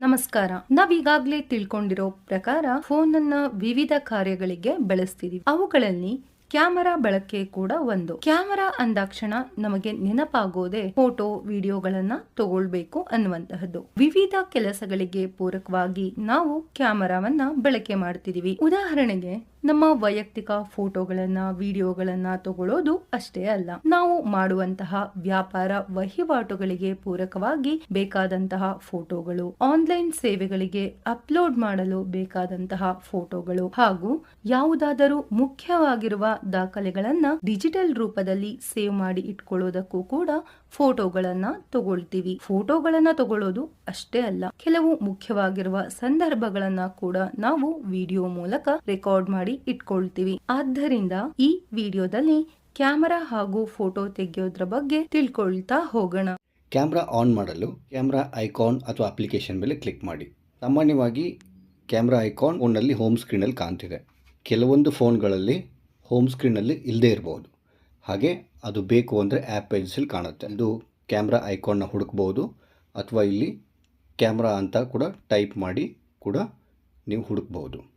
ನಮಸ್ಕಾರ. ನಾವೀಗಾಗ್ಲೇ ತಿಳ್ಕೊಂಡಿರೋ ಪ್ರಕಾರ ಫೋನ್ ಅನ್ನ ವಿವಿಧ ಕಾರ್ಯಗಳಿಗೆ ಬಳಸ್ತೀವಿ. ಅವುಗಳಲ್ಲಿ ಕ್ಯಾಮರಾ ಬಳಕೆ ಕೂಡ ಒಂದು. ಕ್ಯಾಮರಾ ಅಂದಾಕ್ಷಣ ನಮಗೆ ನೆನಪಾಗೋದೆ ಫೋಟೋ, ವಿಡಿಯೋಗಳನ್ನ ತಗೊಳ್ಬೇಕು ಅನ್ನುವಂತಹದ್ದು. ವಿವಿಧ ಕೆಲಸಗಳಿಗೆ ಪೂರಕವಾಗಿ ನಾವು ಕ್ಯಾಮರಾವನ್ನ ಬಳಕೆ ಮಾಡ್ತಿದೀವಿ. ಉದಾಹರಣೆಗೆ ನಮ್ಮ ವೈಯಕ್ತಿಕ ಫೋಟೋಗಳನ್ನ, ವಿಡಿಯೋಗಳನ್ನ ತಗೊಳ್ಳೋದು ಅಷ್ಟೇ ಅಲ್ಲ. ನಾವು ಮಾಡುವಂತಹ ವ್ಯಾಪಾರ ವಹಿವಾಟುಗಳಿಗೆ ಪೂರಕವಾಗಿ ಬೇಕಾದಂತಹ ಫೋಟೋಗಳು, ಆನ್ಲೈನ್ ಸೇವೆಗಳಿಗೆ ಅಪ್ಲೋಡ್ ಮಾಡಲು ಬೇಕಾದಂತಹ ಫೋಟೋಗಳು ಹಾಗೂ ಯಾವುದಾದರೂ ಮುಖ್ಯವಾಗಿರುವ ದಾಖಲೆಗಳನ್ನ ಡಿಜಿಟಲ್ ರೂಪದಲ್ಲಿ ಸೇವ್ ಮಾಡಿ ಇಟ್ಕೊಳ್ಳೋದಕ್ಕೂ ಕೂಡ ಫೋಟೋಗಳನ್ನ ತಗೊಳ್ತೀವಿ. ಫೋಟೋಗಳನ್ನ ತಗೊಳ್ಳೋದು ಅಷ್ಟೇ ಅಲ್ಲ, ಕೆಲವು ಮುಖ್ಯವಾಗಿರುವ ಸಂದರ್ಭಗಳನ್ನ ಕೂಡ ನಾವು ವಿಡಿಯೋ ಮೂಲಕ ರೆಕಾರ್ಡ್ ಮಾಡಿ ಇಟ್ಕೊಳ್ತೀವಿ. ಆದ್ದರಿಂದ ಈ ವಿಡಿಯೋದಲ್ಲಿ ಕ್ಯಾಮರಾ ಹಾಗೂ ಫೋಟೋ ತೆಗೆಯೋದ್ರ ಬಗ್ಗೆ ತಿಳ್ಕೊಳ್ತಾ ಹೋಗೋಣ. ಕ್ಯಾಮ್ರಾ ಆನ್ ಮಾಡಲು ಕ್ಯಾಮ್ರಾ ಐಕಾನ್ ಅಥವಾ ಅಪ್ಲಿಕೇಶನ್ ಮೇಲೆ ಕ್ಲಿಕ್ ಮಾಡಿ. ಸಾಮಾನ್ಯವಾಗಿ ಕ್ಯಾಮ್ರಾ ಐಕಾನ್ ಫೋನಲ್ಲಿ ಹೋಮ್ ಸ್ಕ್ರೀನಲ್ಲಿ ಕಾಣ್ತಿದೆ. ಕೆಲವೊಂದು ಫೋನ್ಗಳಲ್ಲಿ ಹೋಮ್ ಸ್ಕ್ರೀನಲ್ಲಿ ಇಲ್ಲದೇ ಇರಬಹುದು ಹಾಗೆ ಅದು ಬೇಕು ಅಂದರೆ ಆ್ಯಪ್ ಪೆನ್ಸಿಲ್ ಕಾಣುತ್ತೆ. ಅದು ಕ್ಯಾಮ್ರಾ ಐಕಾನ್ನ ಹುಡುಕ್ಬೋದು ಅಥವಾ ಇಲ್ಲಿ ಕ್ಯಾಮ್ರಾ ಅಂತ ಕೂಡ ಟೈಪ್ ಮಾಡಿ ಕೂಡ ನೀವು ಹುಡುಕ್ಬೋದು.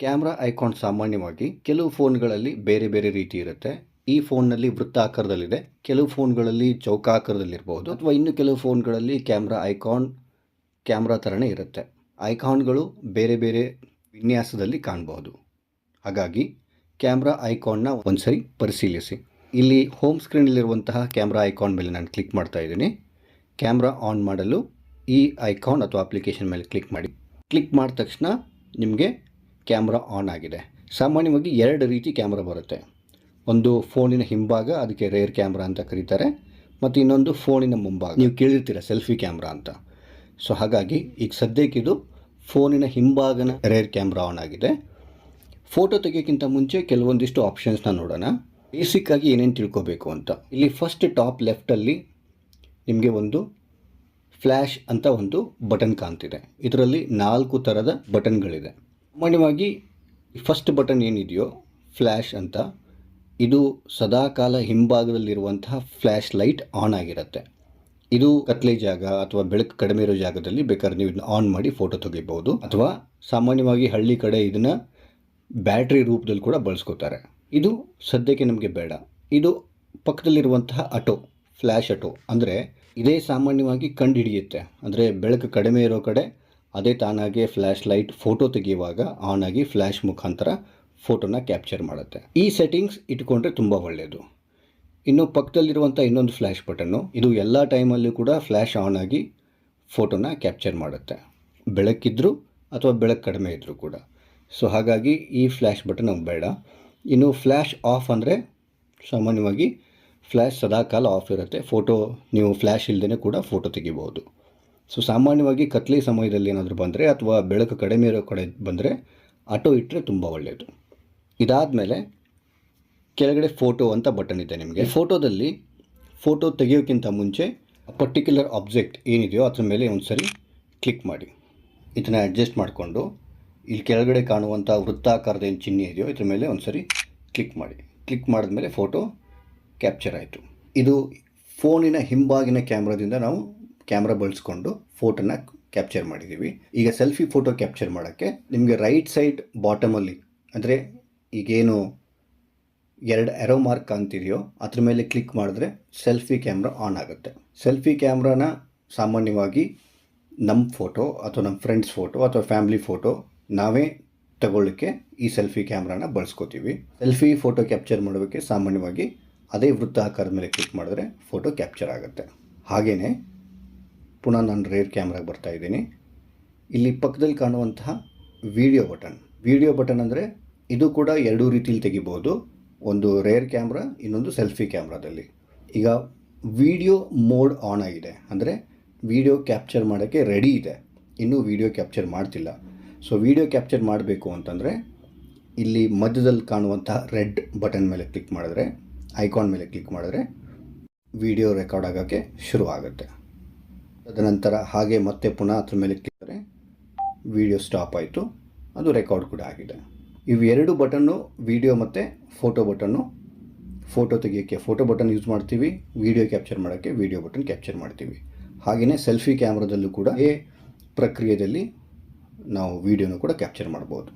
ಕ್ಯಾಮ್ರಾ ಐಕಾನ್ ಸಾಮಾನ್ಯವಾಗಿ ಕೆಲವು ಫೋನ್ಗಳಲ್ಲಿ ಬೇರೆ ಬೇರೆ ರೀತಿ ಇರುತ್ತೆ. ಈ ಫೋನ್ನಲ್ಲಿ ವೃತ್ತಾಕಾರದಲ್ಲಿದೆ ಕೆಲವು ಫೋನ್ಗಳಲ್ಲಿ ಚೌಕಾಕಾರದಲ್ಲಿರ್ಬೋದು ಅಥವಾ ಇನ್ನು ಕೆಲವು ಫೋನ್ಗಳಲ್ಲಿ ಕ್ಯಾಮ್ರಾ ಐಕಾನ್, ಕ್ಯಾಮ್ರಾ ಥರನೇ ಇರುತ್ತೆ. ಐಕಾನ್ಗಳು ಬೇರೆ ಬೇರೆ ವಿನ್ಯಾಸದಲ್ಲಿ ಕಾಣಬಹುದು. ಹಾಗಾಗಿ ಕ್ಯಾಮ್ರಾ ಐಕಾನ್ನ ಒಂದ್ಸರಿ ಪರಿಶೀಲಿಸಿ. ಇಲ್ಲಿ ಹೋಮ್ ಸ್ಕ್ರೀನಲ್ಲಿರುವಂತಹ ಕ್ಯಾಮ್ರಾ ಐಕಾನ್ ಮೇಲೆ ನಾನು ಕ್ಲಿಕ್ ಮಾಡ್ತಾ ಇದ್ದೀನಿ. ಕ್ಯಾಮ್ರಾ ಆನ್ ಮಾಡಲು ಈ ಐಕಾನ್ ಅಥವಾ ಅಪ್ಲಿಕೇಶನ್ ಮೇಲೆ ಕ್ಲಿಕ್ ಮಾಡಿ. ಕ್ಲಿಕ್ ಮಾಡಿದ ತಕ್ಷಣ ನಿಮಗೆ ಕ್ಯಾಮ್ರಾ ಆನ್ ಆಗಿದೆ. ಸಾಮಾನ್ಯವಾಗಿ ಎರಡು ರೀತಿ ಕ್ಯಾಮ್ರಾ ಬರುತ್ತೆ. ಒಂದು ಫೋನಿನ ಹಿಂಭಾಗ, ಅದಕ್ಕೆ ರೇರ್ ಕ್ಯಾಮ್ರಾ ಅಂತ ಕರೀತಾರೆ, ಮತ್ತು ಇನ್ನೊಂದು ಫೋನಿನ ಮುಂಭಾಗ. ನೀವು ಕೇಳಿರ್ತೀರ ಸೆಲ್ಫಿ ಕ್ಯಾಮ್ರಾ ಅಂತ. ಸೊ ಹಾಗಾಗಿ ಈಗ ಸದ್ಯಕ್ಕೆ ಇದು ಫೋನಿನ ಹಿಂಭಾಗನ ರೇರ್ ಕ್ಯಾಮ್ರಾ ಆನ್ ಆಗಿದೆ. ಫೋಟೋ ತೆಗೆಯೋಕ್ಕಿಂತ ಮುಂಚೆ ಕೆಲವೊಂದಿಷ್ಟು ಆಪ್ಷನ್ಸ್ನ ನೋಡೋಣ. ಬೇಸಿಕ್ಕಾಗಿ ಏನೇನು ತಿಳ್ಕೋಬೇಕು ಅಂತ. ಇಲ್ಲಿ ಫಸ್ಟ್ ಟಾಪ್ ಲೆಫ್ಟಲ್ಲಿ ನಿಮಗೆ ಒಂದು ಫ್ಲ್ಯಾಶ್ ಅಂತ ಒಂದು ಬಟನ್ ಕಾಣ್ತಿದೆ. ಇದರಲ್ಲಿ ನಾಲ್ಕು ಥರದ ಬಟನ್ಗಳಿದೆ ಸಾಮಾನ್ಯವಾಗಿ ಫಸ್ಟ್ ಬಟನ್ ಏನಿದೆಯೋ ಫ್ಲ್ಯಾಶ್ ಅಂತ, ಇದು ಸದಾಕಾಲ ಹಿಂಭಾಗದಲ್ಲಿರುವಂತಹ ಫ್ಲ್ಯಾಶ್ ಲೈಟ್ ಆನ್ ಆಗಿರುತ್ತೆ. ಇದು ಕತ್ಲೆ ಜಾಗ ಅಥವಾ ಬೆಳಕು ಕಡಿಮೆ ಇರೋ ಜಾಗದಲ್ಲಿ ಬೇಕಾದ್ರೆ ನೀವು ಇದನ್ನ ಆನ್ ಮಾಡಿ ಫೋಟೋ ತೆಗಿಬೋದು ಅಥವಾ ಸಾಮಾನ್ಯವಾಗಿ ಹಳ್ಳಿ ಕಡೆ ಇದನ್ನು ಬ್ಯಾಟ್ರಿ ರೂಪದಲ್ಲಿ ಕೂಡ ಬಳಸ್ಕೋತಾರೆ. ಇದು ಸದ್ಯಕ್ಕೆ ನಮಗೆ ಬೇಡ. ಇದು ಪಕ್ಕದಲ್ಲಿರುವಂತಹ ಆಟೋ ಫ್ಲ್ಯಾಶ್ ಆಟೋ ಅಂದರೆ ಇದೇ ಸಾಮಾನ್ಯವಾಗಿ ಕಂಡು ಹಿಡಿಯುತ್ತೆ. ಅಂದರೆ ಬೆಳಕು ಕಡಿಮೆ ಇರೋ ಕಡೆ ಅದೇ ತಾನಾಗೆ ಫ್ಲ್ಯಾಶ್ ಲೈಟ್ ಫೋಟೋ ತೆಗೆಯುವಾಗ ಆನ್ ಆಗಿ ಫ್ಲ್ಯಾಶ್ ಮುಖಾಂತರ ಫೋಟೋನ ಕ್ಯಾಪ್ಚರ್ ಮಾಡುತ್ತೆ. ಈ ಸೆಟ್ಟಿಂಗ್ಸ್ ಇಟ್ಕೊಂಡ್ರೆ ತುಂಬ ಒಳ್ಳೆಯದು ಇನ್ನು ಪಕ್ಕದಲ್ಲಿರುವಂಥ ಇನ್ನೊಂದು ಫ್ಲ್ಯಾಶ್ ಬಟನ್ನು, ಇದು ಎಲ್ಲ ಟೈಮಲ್ಲೂ ಕೂಡ ಫ್ಲ್ಯಾಶ್ ಆನ್ ಆಗಿ ಫೋಟೋನ ಕ್ಯಾಪ್ಚರ್ ಮಾಡುತ್ತೆ. ಬೆಳಕಿದ್ರೂ ಅಥವಾ ಬೆಳಕು ಕಡಿಮೆ ಇದ್ದರೂ ಕೂಡ. ಸೊ ಹಾಗಾಗಿ ಈ ಫ್ಲ್ಯಾಶ್ ಬಟನ್ ನಮ್ಗೆ ಬೇಡ. ಇನ್ನು ಫ್ಲ್ಯಾಶ್ ಆಫ್ ಅಂದರೆ ಸಾಮಾನ್ಯವಾಗಿ ಫ್ಲ್ಯಾಶ್ ಸದಾಕಾಲ ಆಫ್ ಇರುತ್ತೆ. ಫೋಟೋ ನೀವು ಫ್ಲ್ಯಾಶ್ ಇಲ್ಲದೇ ಕೂಡ ಫೋಟೋ ತೆಗಿಬೋದು. ಸೊ ಸಾಮಾನ್ಯವಾಗಿ ಕತ್ಲೆ ಸಮಯದಲ್ಲಿ ಏನಾದರೂ ಬಂದರೆ ಅಥವಾ ಬೆಳಕು ಕಡಿಮೆ ಇರೋ ಕಡೆ ಬಂದರೆ ಆಟೋ ಇಟ್ಟರೆ ತುಂಬ ಒಳ್ಳೆಯದು ಇದಾದಮೇಲೆ ಕೆಳಗಡೆ ಫೋಟೋ ಅಂತ ಬಟನ್ ಇದೆ ನಿಮಗೆ. ಫೋಟೋದಲ್ಲಿ ಫೋಟೋ ತೆಗೆಯೋಕ್ಕಿಂತ ಮುಂಚೆ ಪರ್ಟಿಕ್ಯುಲರ್ ಆಬ್ಜೆಕ್ಟ್ ಏನಿದೆಯೋ ಅದ್ರ ಮೇಲೆ ಒಂದು ಸರಿ ಕ್ಲಿಕ್ ಮಾಡಿ. ಇದನ್ನು ಅಡ್ಜಸ್ಟ್ ಮಾಡಿಕೊಂಡು ಇಲ್ಲಿ ಕೆಳಗಡೆ ಕಾಣುವಂಥ ವೃತ್ತಾಕಾರದ ಏನು ಚಿಹ್ನೆ ಇದೆಯೋ ಇದ್ರ ಮೇಲೆ ಒಂದು ಸರಿ ಕ್ಲಿಕ್ ಮಾಡಿ. ಕ್ಲಿಕ್ ಮಾಡಿದ ಮೇಲೆ ಫೋಟೋ ಕ್ಯಾಪ್ಚರ್ ಆಯಿತು. ಇದು ಫೋನಿನ ಹಿಂಬಾಗಿನ ಕ್ಯಾಮ್ರಾದಿಂದ ನಾವು ಕ್ಯಾಮ್ರಾ ಬಳಸ್ಕೊಂಡು ಫೋಟೋನ ಕ್ಯಾಪ್ಚರ್ ಮಾಡಿದ್ದೀವಿ ಈಗ ಸೆಲ್ಫಿ ಫೋಟೋ ಕ್ಯಾಪ್ಚರ್ ಮಾಡೋಕ್ಕೆ ನಿಮಗೆ ರೈಟ್ ಸೈಡ್ ಬಾಟಮಲ್ಲಿ ಅಂದರೆ ಈಗೇನು ಎರಡು ಎರೋ ಮಾರ್ಕ್ ಅಂತಿದೆಯೋ ಅದ್ರ ಮೇಲೆ ಕ್ಲಿಕ್ ಮಾಡಿದ್ರೆ ಸೆಲ್ಫಿ ಕ್ಯಾಮ್ರಾ ಆನ್ ಆಗುತ್ತೆ. ಸೆಲ್ಫಿ ಕ್ಯಾಮ್ರಾನ ಸಾಮಾನ್ಯವಾಗಿ ನಮ್ಮ ಫೋಟೋ ಅಥವಾ ನಮ್ಮ ಫ್ರೆಂಡ್ಸ್ ಫೋಟೋ ಅಥವಾ ಫ್ಯಾಮ್ಲಿ ಫೋಟೋ ನಾವೇ ತಗೊಳ್ಳಿಕ್ಕೆ ಈ ಸೆಲ್ಫಿ ಕ್ಯಾಮ್ರಾನ ಬಳಸ್ಕೋತೀವಿ. ಸೆಲ್ಫಿ ಫೋಟೋ ಕ್ಯಾಪ್ಚರ್ ಮಾಡೋಕ್ಕೆ ಸಾಮಾನ್ಯವಾಗಿ ಅದೇ ವೃತ್ತ ಆಕಾರದ ಮೇಲೆ ಕ್ಲಿಕ್ ಮಾಡಿದ್ರೆ ಫೋಟೋ ಕ್ಯಾಪ್ಚರ್ ಆಗುತ್ತೆ. ಹಾಗೆಯೇ ಪುನಃ ನಾನು ರೇರ್ ಕ್ಯಾಮ್ರಾಗೆ ಬರ್ತಾ ಇದ್ದೀನಿ. ಇಲ್ಲಿ ಪಕ್ಕದಲ್ಲಿ ಕಾಣುವಂತಹ ವಿಡಿಯೋ ಬಟನ್ ವಿಡಿಯೋ ಬಟನ್ ಅಂದರೆ ಇದು ಕೂಡ ಎರಡೂ ರೀತಿಯಲ್ಲಿ ತೆಗಿಬೋದು. ಒಂದು ರೇರ್ ಕ್ಯಾಮ್ರಾ ಇನ್ನೊಂದು ಸೆಲ್ಫಿ ಕ್ಯಾಮ್ರಾದಲ್ಲಿ ಈಗ ವಿಡಿಯೋ ಮೋಡ್ ಆನ್ ಆಗಿದೆ. ಅಂದರೆ ವಿಡಿಯೋ ಕ್ಯಾಪ್ಚರ್ ಮಾಡೋಕ್ಕೆ ರೆಡಿ ಇದೆ. ಇನ್ನೂ ವಿಡಿಯೋ ಕ್ಯಾಪ್ಚರ್ ಮಾಡ್ತಿಲ್ಲ. ಸೊ ವಿಡಿಯೋ ಕ್ಯಾಪ್ಚರ್ ಮಾಡಬೇಕು ಅಂತಂದರೆ ಇಲ್ಲಿ ಮಧ್ಯದಲ್ಲಿ ಕಾಣುವಂತಹ ರೆಡ್ ಬಟನ್ ಮೇಲೆ ಕ್ಲಿಕ್ ಮಾಡಿದ್ರೆ ಐಕಾನ್ ಮೇಲೆ ಕ್ಲಿಕ್ ಮಾಡಿದ್ರೆ ವಿಡಿಯೋ ರೆಕಾರ್ಡ್ ಆಗೋಕ್ಕೆ ಶುರು ಆಗುತ್ತೆ ತದನಂತರ ಹಾಗೆ ಮತ್ತೆ ಪುನಃ ಅದ್ರ ಮೇಲೆ ಕ್ಲಿಕ್ ವೀಡಿಯೋ ಸ್ಟಾಪ್ ಆಯಿತು. ಅದು ರೆಕಾರ್ಡ್ ಕೂಡ ಆಗಿದೆ. ಇವೆರಡು ಬಟನ್ನು ವಿಡಿಯೋ ಮತ್ತು ಫೋಟೋ ಬಟನ್ನು ಫೋಟೋ ತೆಗಿಯೋಕ್ಕೆ ಫೋಟೋ ಬಟನ್ ಯೂಸ್ ಮಾಡ್ತೀವಿ ವಿಡಿಯೋ ಕ್ಯಾಪ್ಚರ್ ಮಾಡೋಕ್ಕೆ ವಿಡಿಯೋ ಬಟನ್ ಕ್ಯಾಪ್ಚರ್ ಮಾಡ್ತೀವಿ. ಹಾಗೆಯೇ ಸೆಲ್ಫಿ ಕ್ಯಾಮ್ರಾದಲ್ಲೂ ಕೂಡ ಈ ಪ್ರಕ್ರಿಯೆಯಲ್ಲಿ ನಾವು ವಿಡಿಯೋನ ಕೂಡ ಕ್ಯಾಪ್ಚರ್ ಮಾಡ್ಬೋದು.